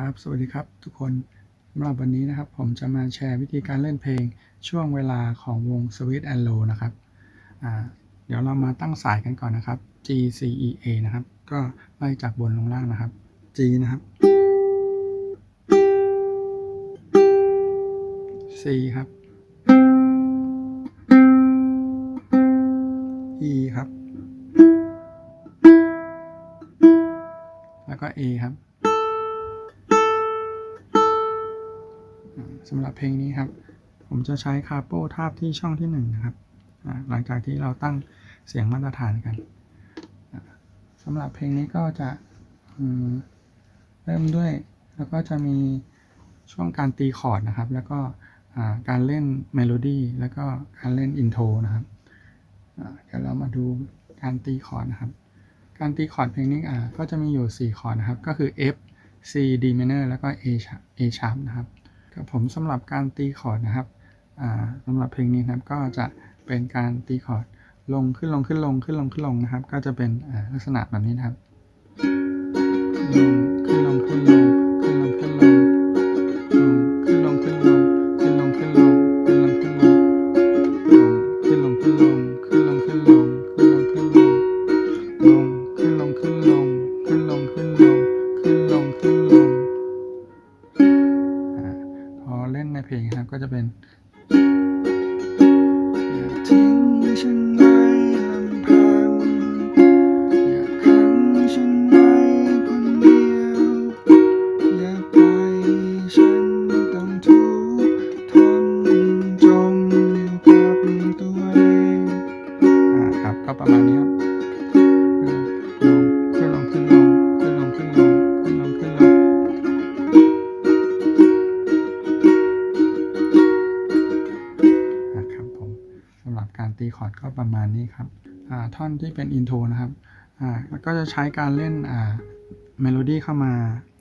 ครับ สวัสดีครับ ทุกคนสำหรับวันนี้นะครับ ผมจะมาแชร์วิธีการเล่นเพลงช่วงเวลาของวง Sweet and Low นะครับเดี๋ยวเรามาตั้งสายกันก่อนนะครับ G C E A นะครับ ก็ไล่จากบนลงล่างนะครับ G นะครับ C ครับ E ครับ แล้วก็ A ครับ สำหรับเพลงนี้ครับ ผมจะใช้คาโปทาบที่ช่องที่1นะครับหลังจากที่เราตั้งเสียงมาตรฐานกันสำหรับเพลงนี้ก็จะเริ่มด้วยแล้วก็จะมีช่วงการตีคอร์ดนะครับ แล้วก็การเล่นเมโลดี้แล้วก็การเล่นอินโทรนะครับเดี๋ยวเรามาดูการตีคอร์ดนะครับ การตีคอร์ดเพลงนี้ก็จะมีอยู่ 4 คอร์ดนะครับ ก็คือ F C D minor แล้วก็ A A sharp นะครับ กับผมสำหรับการตีคอร์ดนะครับอ่าสำหรับเพลงนี้นะครับก็จะเป็นการตีคอร์ดลงขึ้นลงขึ้นลงขึ้นลงขึ้นลงนะครับ ก็จะเป็นลักษณะแบบนี้นะครับ เพลงนะครับ ก็จะเป็น ประมาณนี้ครับท่อนที่เป็นอินโทรนะครับแล้วก็จะใช้การเล่นเมโลดี้เข้ามา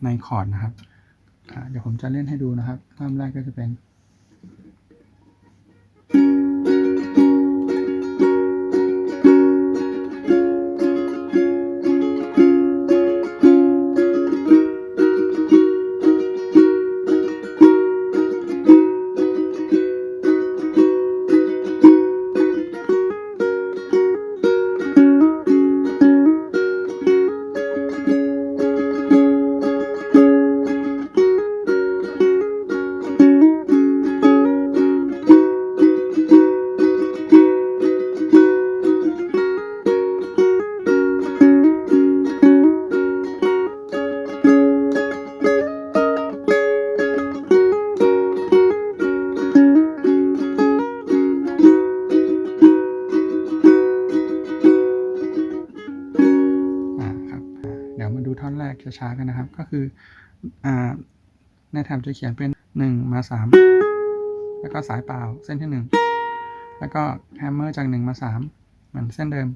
ในคอร์ดนะครับเดี๋ยวผมจะเล่นให้ดูนะครับเริ่มแรกก็จะเป็น ช้าๆกันนะครับ ก็คืออในแถบจะเขียนเป็น 1 มา 3 แล้วก็สายเปล่าเส้นที่ 1 แล้วก็แฮมเมอร์จาก 1 มา 3 เหมือนเส้นเดิม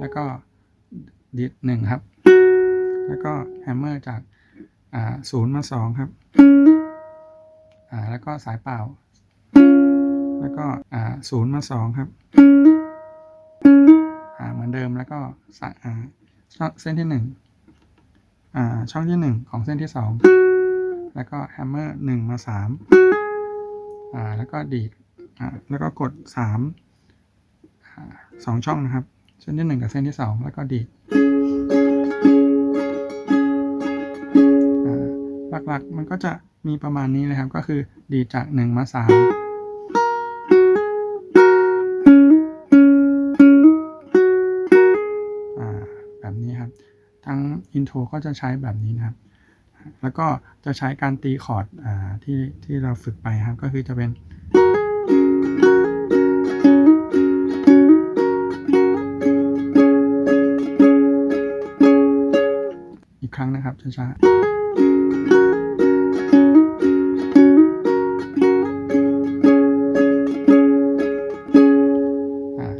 แล้วก็ดิด1ครับ แล้วก็แฮมเมอร์จากศูนย์มา2ครับ แล้วก็สายเปล่า แล้วก็ศูนย์มา2ครับเหมือนเดิมแล้วก็เส้นที่หนึ่ง ช่องที่ 1 ของเส้นที่ 2 แล้วก็แฮมเมอร์1มา3แล้วก็ดีดแล้วก็กด 3 2 ช่องนะครับ เส้นที่ 1 กับเส้นที่ 2 แล้วก็ดีดหลักๆมันก็จะมีประมาณนี้เลยครับ ก็คือดีจาก 1 มา 3 นโทรก็จะใช้แบบนี้นะครับ แล้วก็จะใช้การตีคอร์ดที่ที่เราฝึกไปครับ ก็คือจะเป็น อีกครั้งนะครับช้าๆ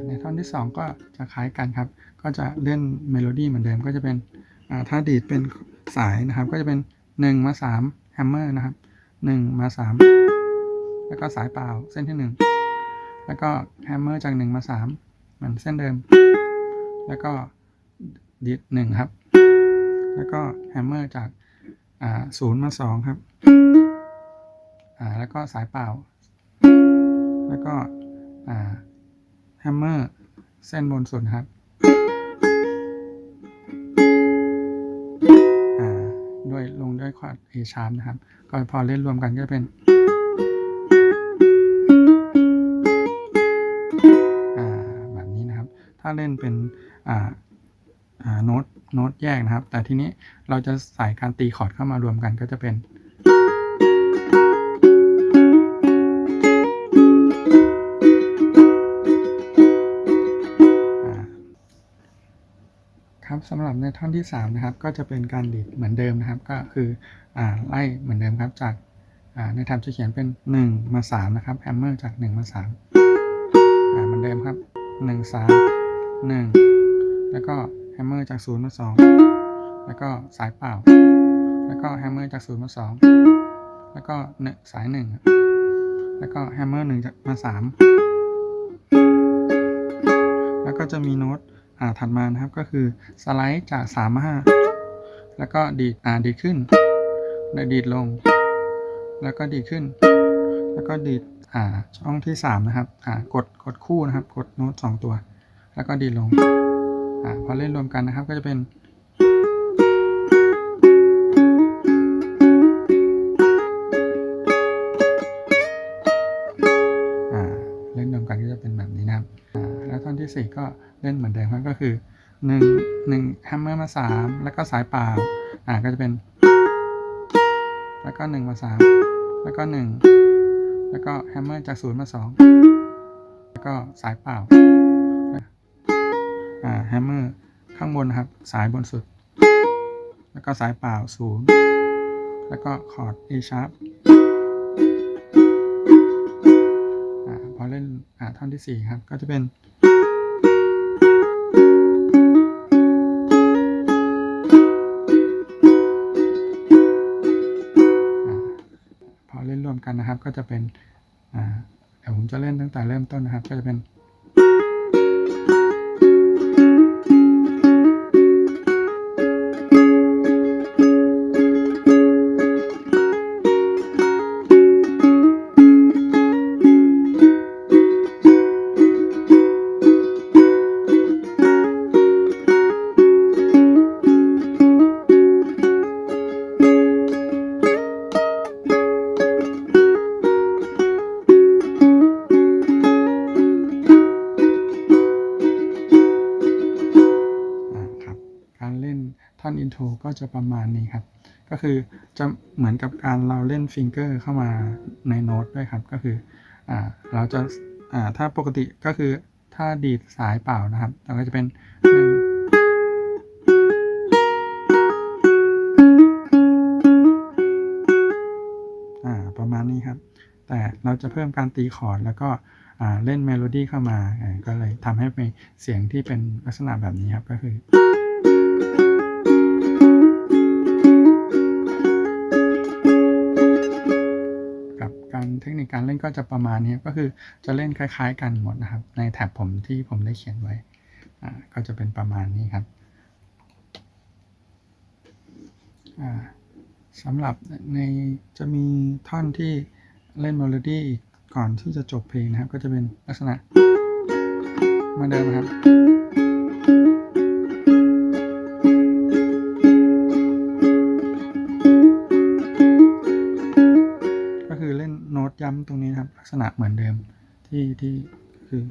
ในท่อนที่2ก็จะคล้ายกันครับ ก็จะเล่นเมโลดี้เหมือนเดิมก็จะเป็น ถ้าดีดเป็นสายนะครับ ก็จะเป็น 1 มา3แฮมเมอร์นะครับ 1 มา 3 แล้วก็สายเปล่าเส้นที่ 1 แล้วก็แฮมเมอร์จาก 1 มา 3 เหมือนเส้นเดิม แล้วก็ดีด1ครับ แล้วก็แฮมเมอร์จากอ่าศูนย์มาสองครับอ่าแล้วก็สายเปล่า แล้วก็อ่าแฮมเมอร์เส้นบนสุดครับ คอร์ด A sharp นะครับ ก็พอเล่นรวมกันก็เป็นแบบนี้นะครับ ถ้าเล่นเป็นโน้ตโน้ตแยกนะครับ แต่ทีนี้เราจะใส่การตีคอร์ดเข้ามารวมกันก็จะเป็น ครับสำหรับในท่อนที่3นะครับก็จะเป็นการดีดเหมือนเดิมนะครับ ก็คืออ่าไล่เหมือนเดิมครับ จากอ่าในแท็บจะเขียนเป็น 1 มา 3 นะครับแฮมเมอร์จาก 1 มา 3อ่าเหมือนเดิมครับ 1 3 1 แล้วก็แฮมเมอร์จาก 0 มา 2 แล้วก็สายเปล่า แล้วก็แฮมเมอร์จาก 0 มา 2 แล้วก็สาย 1 แล้วก็แฮมเมอร์1จากมา 3 แล้วก็จะมีโน้ต อ่าถัดมานะครับก็คือสไลด์จาก3มา5แล้วก็ดีดอ่าดีดขึ้นแล้วดีดลง แล้วก็ดีดขึ้น แล้วก็ดีดอ่าช่องที่ 3 นะครับอ่ากดกดคู่นะครับ กดโน้ต2ตัว แล้วก็ดีดลงอ่าพอเล่นรวมกันนะครับก็จะเป็น แล้วท่อนที่ก็เล่นเหมือนเดิมครับก็คือ1 1แฮมเมอร์มา 3 แล้วก็สายเปล่าอ่าก็จะเป็น แล้วก็ 1 มา 3 แล้วก็ 1 แล้วก็แฮมเมอร์จาก 0 มา 2 แล้วก็สายเปล่าอ่าแฮมเมอร์ข้างบนนะครับ สายบนสุด แล้วก็สายเปล่า 0 แล้วก็คอร์ด A sharp อ่าพอเล่นอ่าท่อนที่ 4 ครับ ก็จะเป็น กันนะครับ ก็จะเป็นเดี๋ยวผมจะเล่นตั้งแต่เริ่มต้นนะครับ ก็จะเป็น ล่นท่อนอินโทรก็จะประมาณนี้ครับ ก็คือจะเหมือนกับการเราเล่นฟิงเกอร์เข้ามาในโน้ตด้วยครับ ก็คืออ่าเราจะอ่าถ้าปกติก็คือถ้าดีดสายเปล่านะครับเราก็จะเป็นประมาณนี้ครับ แต่เราจะเพิ่มการตีคอร์ดแล้วก็เล่นเมโลดี้เข้ามา ก็เลยทำให้เป็นเสียงที่เป็นลักษณะแบบนี้ครับก็คือ คนิคการเล่นก็จะประมาณนี้ก็คือจะเล่นคล้าย ๆ กันหมดนะครับ ในแท็บผมที่ผมได้เขียนไว้ก็จะเป็นประมาณนี้ครับสำหรับในจะมีท่อนที่เล่นเมโลดี้ก่อนที่จะจบเพลงนะครับ ก็จะเป็นลักษณะมาเดิมนะครับ โน้ตย้ำตรงนี้นะครับ ลักษณะเหมือนเดิมที่ที่คือ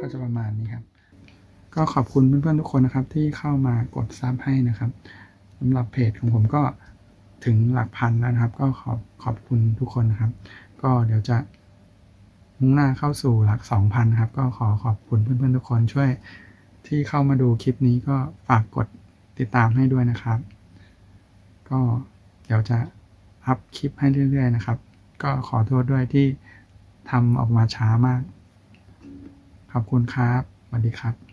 ก็จะประมาณนี้ครับ ก็ขอบคุณเพื่อนๆทุกคนนะครับ ที่เข้ามากดซับให้นะครับสำหรับเพจของผมก็ถึงหลักพันแล้วนะครับ ก็ขอบขอบคุณทุกคนนะครับ ก็เดี๋ยวจะมุ่งหน้าเข้าสู่หลัก 2,000 ครับ ก็ขอขอบคุณเพื่อนๆทุกคนช่วยที่เข้ามาดูคลิปนี้ก็ฝากกด ติดตามให้ด้วยนะครับ ก็เดี๋ยวจะอัพคลิปให้เรื่อยๆนะครับ ก็ขอโทษด้วยที่ทำออกมาช้ามาก ขอบคุณครับสวัสดีครับ